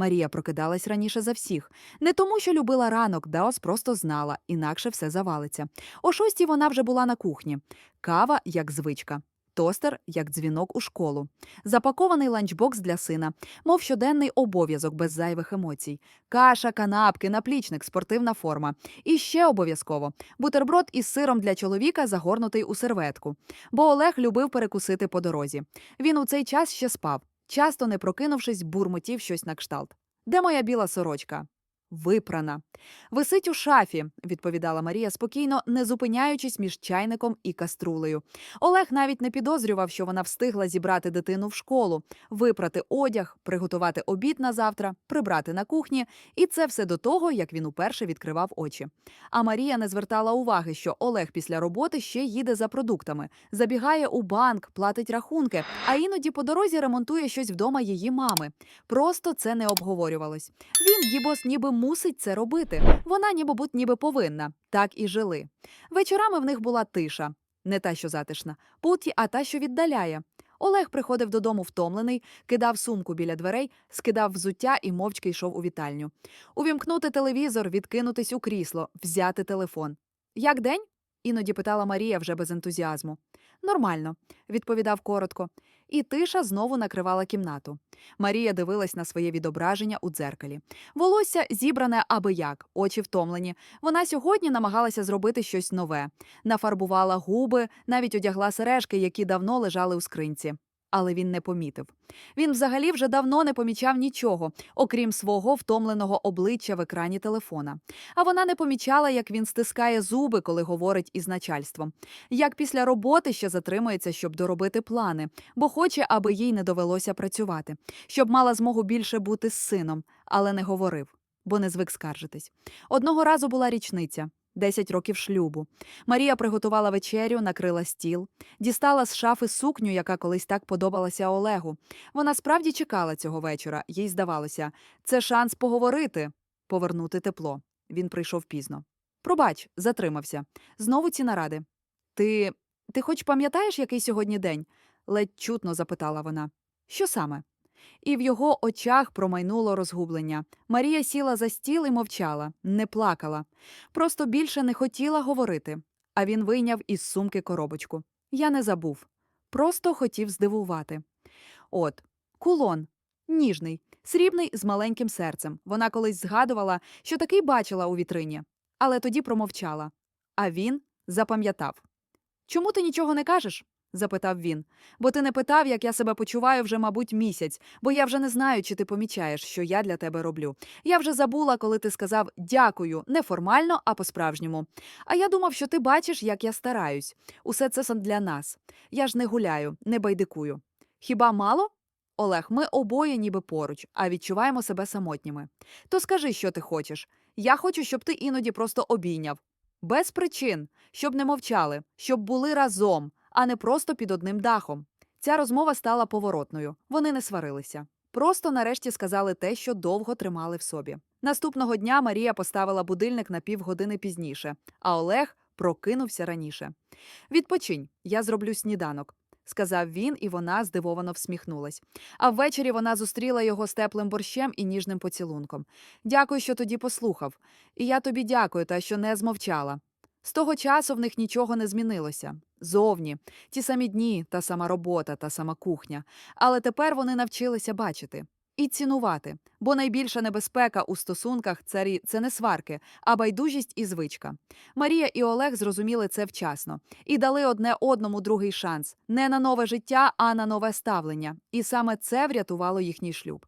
Марія прокидалась раніше за всіх. Не тому, що любила ранок, Даос просто знала, інакше все завалиться. О шостій вона вже була на кухні. Кава як звичка. Тостер як дзвінок у школу, запакований ланчбокс для сина, мов щоденний обов'язок без зайвих емоцій, каша, канапки, наплічник, спортивна форма. І ще обов'язково бутерброд із сиром для чоловіка, загорнутий у серветку. Бо Олег любив перекусити по дорозі. Він у цей час ще спав, часто не прокинувшись, бурмотів щось на кшталт. Де моя біла сорочка? Випрана. Висить у шафі, відповідала Марія спокійно, не зупиняючись між чайником і каструлею. Олег навіть не підозрював, що вона встигла зібрати дитину в школу, випрати одяг, приготувати обід на завтра, прибрати на кухні, і це все до того, як він уперше відкривав очі. А Марія не звертала уваги, що Олег після роботи ще їде за продуктами, забігає у банк, платить рахунки, а іноді по дорозі ремонтує щось вдома її мами. Просто це не обговорювалось. Він, дібос, ніби мусить це робити. Вона, ніби будь ніби повинна. Так і жили. Вечорами в них була тиша, не та, що затишна, путі, а та, що віддаляє. Олег приходив додому втомлений, кидав сумку біля дверей, скидав взуття і мовчки йшов у вітальню. Увімкнути телевізор, відкинутись у крісло, взяти телефон. Як день? Іноді питала Марія вже без ентузіазму. Нормально, відповідав коротко. І тиша знову накривала кімнату. Марія дивилась на своє відображення у дзеркалі. Волосся зібране аби як, очі втомлені. Вона сьогодні намагалася зробити щось нове. Нафарбувала губи, навіть одягла сережки, які давно лежали у скринці. Але він не помітив. Він взагалі вже давно не помічав нічого, окрім свого втомленого обличчя в екрані телефона. А вона не помічала, як він стискає зуби, коли говорить із начальством, як після роботи ще затримується, щоб доробити плани, бо хоче, аби їй не довелося працювати, щоб мала змогу більше бути з сином, але не говорив, бо не звик скаржитись. Одного разу була річниця. 10 років шлюбу. Марія приготувала вечерю, накрила стіл, дістала з шафи сукню, яка колись так подобалася Олегу. Вона справді чекала цього вечора. Їй здавалося, це шанс поговорити, повернути тепло. Він прийшов пізно. Пробач, затримався. Знову ці наради. Ти. ти хоч пам'ятаєш, який сьогодні день? ледь чутно запитала вона. Що саме? І в його очах промайнуло розгублення. Марія сіла за стіл і мовчала, не плакала. Просто більше не хотіла говорити. А він вийняв із сумки коробочку. Я не забув. Просто хотів здивувати. От, кулон, ніжний, срібний з маленьким серцем. Вона колись згадувала, що такий бачила у вітрині, але тоді промовчала. А він запам'ятав. Чому ти нічого не кажеш? Запитав він. Бо ти не питав, як я себе почуваю вже, мабуть, місяць, бо я вже не знаю, чи ти помічаєш, що я для тебе роблю. Я вже забула, коли ти сказав дякую, не формально, а по-справжньому. А я думав, що ти бачиш, як я стараюсь. Усе це для нас. Я ж не гуляю, не байдикую. Хіба мало? Олег, ми обоє ніби поруч, а відчуваємо себе самотніми. То скажи, що ти хочеш. Я хочу, щоб ти іноді просто обійняв. Без причин, щоб не мовчали, щоб були разом, а не просто під одним дахом. Ця розмова стала поворотною. Вони не сварилися. Просто нарешті сказали те, що довго тримали в собі. Наступного дня Марія поставила будильник на півгодини пізніше, а Олег прокинувся раніше. Відпочинь, я зроблю сніданок, сказав він, і вона здивовано всміхнулась. А ввечері вона зустріла його з теплим борщем і ніжним поцілунком. Дякую, що тоді послухав. І я тобі дякую, та що не змовчала. З того часу в них нічого не змінилося. Зовні ті самі дні, та сама робота, та сама кухня. Але тепер вони навчилися бачити і цінувати. Бо найбільша небезпека у стосунках царі це не сварки, а байдужість і звичка. Марія і Олег зрозуміли це вчасно і дали одне одному другий шанс не на нове життя, а на нове ставлення. І саме це врятувало їхній шлюб.